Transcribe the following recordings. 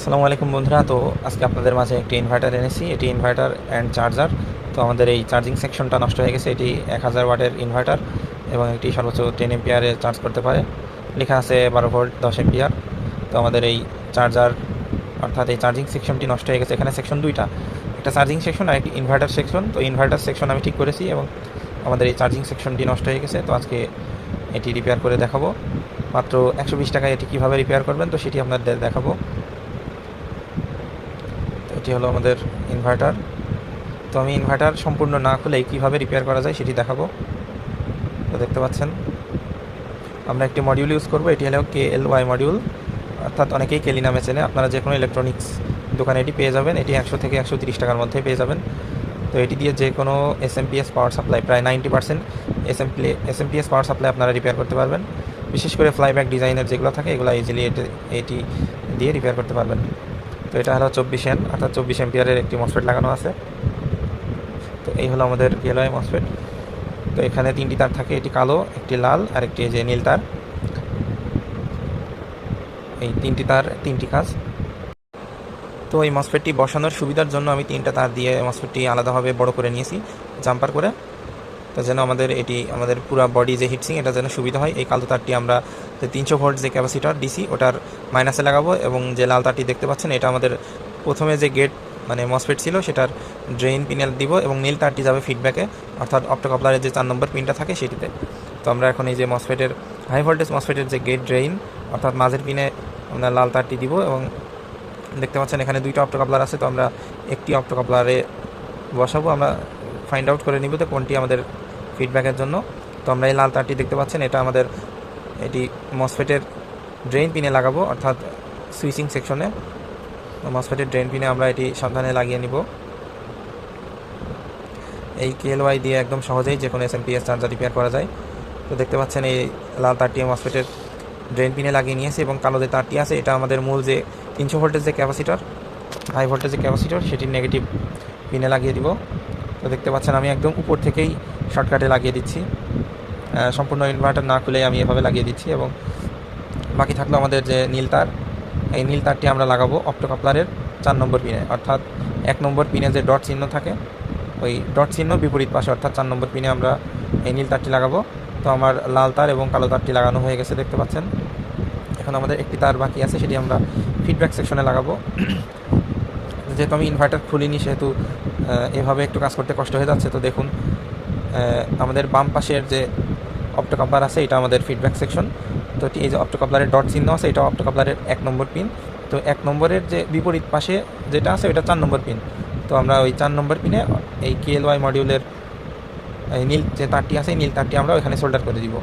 আসসালামু আলাইকুম বন্ধুরা। তো আজকে আপনাদের মাঝে একটি ইনভার্টার এনেছি। এটি ইনভার্টার অ্যান্ড চার্জার তো আমাদের এই চার্জিং সেকশনটা নষ্ট হয়ে গেছে। এটি এক হাজার ওয়াটের ইনভার্টার এবং এটি সর্বোচ্চ টেন এম্পিয়ারে চার্জ করতে পারে। লেখা আছে বারো ভোল্ট দশ এম্পিয়ার তো আমাদের এই চার্জার অর্থাৎ এই চার্জিং সেকশনটি নষ্ট হয়ে গেছে। এখানে সেকশন দুইটা। একটা চার্জিং সেকশন আর একটি ইনভার্টার সেকশন তো ইনভার্টার সেকশন আমি ঠিক করেছি এবং আমাদের এই চার্জিং সেকশনটি নষ্ট হয়ে গেছে। তো আজকে এটি রিপেয়ার করে দেখাবো। মাত্র একশো বিশ টাকায় এটি কীভাবে রিপেয়ার করবেন, তো সেটি আপনাদের দেখাবো। এটি হলো আমাদের ইনভার্টার তো আমি ইনভার্টার সম্পূর্ণ না খুলেই কীভাবে রিপেয়ার করা যায় সেটি দেখাবো। তো দেখতে পাচ্ছেন, আমরা একটি মডিউল ইউজ করব। এটি হলো কে এল ওয়াই মডিউল অর্থাৎ অনেকেই কেলি নামে চেনে। আপনারা যে কোনো ইলেকট্রনিক্স দোকানে এটি পেয়ে যাবেন। এটি একশো থেকে একশো তিরিশ টাকার মধ্যে পেয়ে যাবেন। তো এটি দিয়ে যে কোনো S M P S power supply প্রায় ninety percent S M play S M P S power supply আপনারা রিপেয়ার করতে পারবেন। বিশেষ করে ফ্লাইব্যাক ডিজাইনের যেগুলো থাকে, এগুলো ইজিলি এটি এটি দিয়ে রিপেয়ার করতে পারবেন। তো এটা হলো চব্বিশ এন, অর্থাৎ চব্বিশ এম্পিয়ারের একটি মসফেট লাগানো আছে। তো এই হলো আমাদের গেলয় মসফেট তো এখানে তিনটি তার থাকে এটি কালো, একটি লাল, আর একটি যে নীল তার। এই তিনটি তার, তিনটি কাজ। তো এই মসফেটটি বসানোর সুবিধার জন্য আমি তিনটা তার দিয়ে মসফেটটি আলাদাভাবে বড় করে নিয়েছি, জাম্পার করে। তো যেন আমাদের এটি, আমাদের পুরো বডি যে হিটসিং এটা যেন সুবিধা হয়। এই কালো তারটি আমরা যে তিনশো ভোল্ট যে ক্যাপাসিটার ডিসি ওটার মাইনাসে লাগাবো এবং যে লাল তারটি দেখতে পাচ্ছেন, এটা আমাদের প্রথমে যে গেট মানে মসফেট ছিল, সেটার ড্রেন পিনে দিব এবং নীল তারটি যাবে ফিডব্যাকে অর্থাৎ অপটোকপলারের যে চার নম্বর পিনটা থাকে সেটিতে। তো আমরা এখন এই যে মসফেটের হাই ভোল্টেজ মসফেটের যে গেট ড্রেইন অর্থাৎ মাঝের পিনে আমরা লাল তারটি দিব এবং দেখতে পাচ্ছেন এখানে দুইটা অপটোকাপলার আছে, তো আমরা একটি অপটোকাপলারে বসাবো। আমরা ফাইন্ড আউট করে নিব তো কোনটি আমাদের ফিডব্যাকের জন্য। তো আমরা এই লাল তারটি দেখতে পাচ্ছেন, এটা আমাদের মসফেটের ড্রেন পিনে লাগাবো, অর্থাৎ সুইচিং সেকশনে মসফেটের ড্রেন পিনে আমরা এটি সাবধানে লাগিয়ে নিব। এই কেএলওয়াই দিয়ে একদম সহজেই যে কোনো S M P S charger repair করা যায়। তো দেখতে পাচ্ছেন এই লাল তারটি মসফেটের ড্রেন পিনে লাগিয়ে নিয়েছে এবং কালো যে তারটি আছে, এটা আমাদের মূল যে তিনশো ভোল্টেজ যে ক্যাপাসিটার হাই ভোল্টেজ যে ক্যাপাসিটার সেটির নেগেটিভ পিনে লাগিয়ে দিব। তো দেখতে পাচ্ছেন আমি একদম উপর থেকেই শর্টকাটে লাগিয়ে দিচ্ছি। সম্পূর্ণ ইনভার্টার না খুলে আমি এভাবে লাগিয়ে দিচ্ছি এবং বাকি থাকল আমাদের যে নীল তার, এই নীল তারটি আমরা লাগাবো অপটোকাপলারের চার নম্বর পিনে, অর্থাৎ এক নম্বর পিনে যে ডট চিহ্ন থাকে, ওই ডট চিহ্ন বিপরীত পাশে, অর্থাৎ চার নম্বর পিনে আমরা এই নীল তারটি লাগাবো। তো আমার লাল তার এবং কালো তারটি লাগানো হয়ে গেছে, দেখতে পাচ্ছেন। এখন আমাদের একটি তার বাকি আছে, সেটি আমরা ফিডব্যাক সেকশনে লাগাবো। যেহেতু আমি ইনভার্টার খুলিনি, সেহেতু এভাবে একটু কাজ করতে কষ্ট হয়ে যাচ্ছে, তো দেখুন আমাদের বাম পাশের যে অপটোকাপলার আছে, এটা আমাদের ফিডব্যাক সেকশন তো এই যে অপটোকাপলারের ডট চিহ্ন আছে এটা অপটোকাপলারের এক নম্বর পিন তো এক নম্বরের যে বিপরীত পাশে যেটা আছে ওটা চার নম্বর পিন তো আমরা ওই চার নম্বর পিনে এই কেএলওয়াই মডিউলের এই নীল যে তারটি আছে নীল তারটি আমরা ওখানে সোল্ডার করে দিব।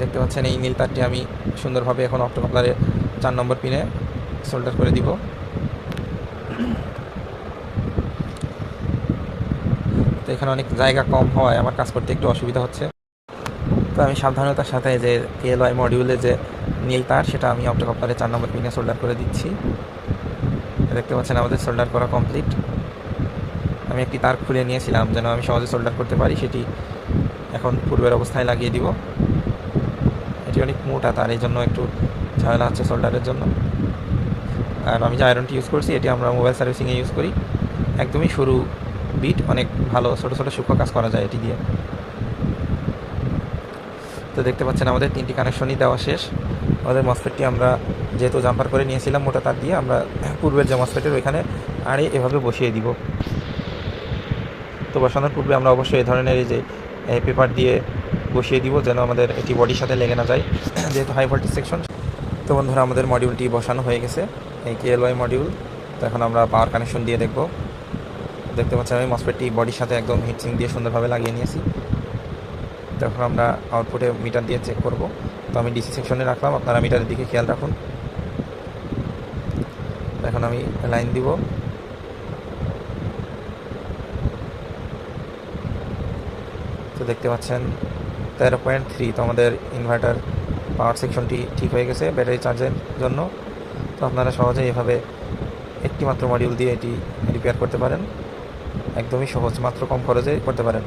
দেখতে পাচ্ছেন, এই নীল তারটি আমি সুন্দরভাবে এখন অপটোকাপলারের চার নম্বর পিনে সোল্ডার করে দিব। তো এখানে অনেক জায়গা কম হওয়ায় আমার কাজ করতে একটু অসুবিধা হচ্ছে। তো আমি সাবধানতার সাথে যে কেএলওয়াই মডিউলে যে নীল তার, সেটা আমি অপটোকাপলারের চার নম্বর পিনে সোল্ডার করে দিচ্ছি। দেখতে পাচ্ছেন আমাদের সোল্ডার করা কমপ্লিট আমি একটি তার খুলে নিয়েছিলাম, যেন আমি সহজে সোল্ডার করতে পারি, সেটি এখন পূর্বের অবস্থায় লাগিয়ে দিব। এটি অনেক মোটা তার, এই জন্য একটু ঝামেলা হচ্ছে সোল্ডারের জন্য। আর আমি যে আয়রনটি ইউজ করছি, এটি আমরা মোবাইল সার্ভিসিংয়ে ইউজ করি। একদমই সরু বিট অনেক ভালো ছোটো ছোটো সূক্ষ্ম কাজ করা যায় এটি দিয়ে। তো দেখতে পাচ্ছেন আমাদের তিনটি কানেকশনই দেওয়া শেষ। আমাদের মসফেটটি আমরা যেহেতু জাম্পার করে নিয়েছিলাম মোটা তার দিয়ে, আমরা পূর্বের যে মসফেটের ওইখানে আরে এভাবে বসিয়ে দিব। তো বসানোর পূর্বে আমরা অবশ্যই এই ধরনের এই যে পেপার দিয়ে বসিয়ে দিব যেন আমাদের এটি বডির সাথে লেগে না যায়, যেহেতু হাই ভোল্টেজ সেকশন তো বন্ধুরা, আমাদের মডিউলটি বসানো হয়ে গেছে, এই কেএলওয়াই মডিউল তো এখন আমরা পাওয়ার কানেকশন দিয়ে দেখব। দেখতে পাচ্ছেন আমি মসফেটটি বডির সাথে একদম হিটসিং দিয়ে সুন্দরভাবে লাগিয়ে নিয়েছি। তো এখন আমরা আউটপুটে মিটার দিয়ে চেক করব। তো আমি ডিসি সেকশনে রাখলাম, আপনারা মিটারের দিকে খেয়াল রাখুন। এখন আমি লাইন দিব। তো দেখতে পাচ্ছেন তেরো পয়েন্ট থ্রি তো আমাদের ইনভার্টার পাওয়ার সেকশনটি ঠিক হয়ে গেছে ব্যাটারি চার্জের জন্য। তো আপনারা সহজেই এভাবে একটি মাত্র মডিউল দিয়ে এটি রিপেয়ার করতে পারেন। একদমই সহজ মাত্র কম খরচে করতে পারেন।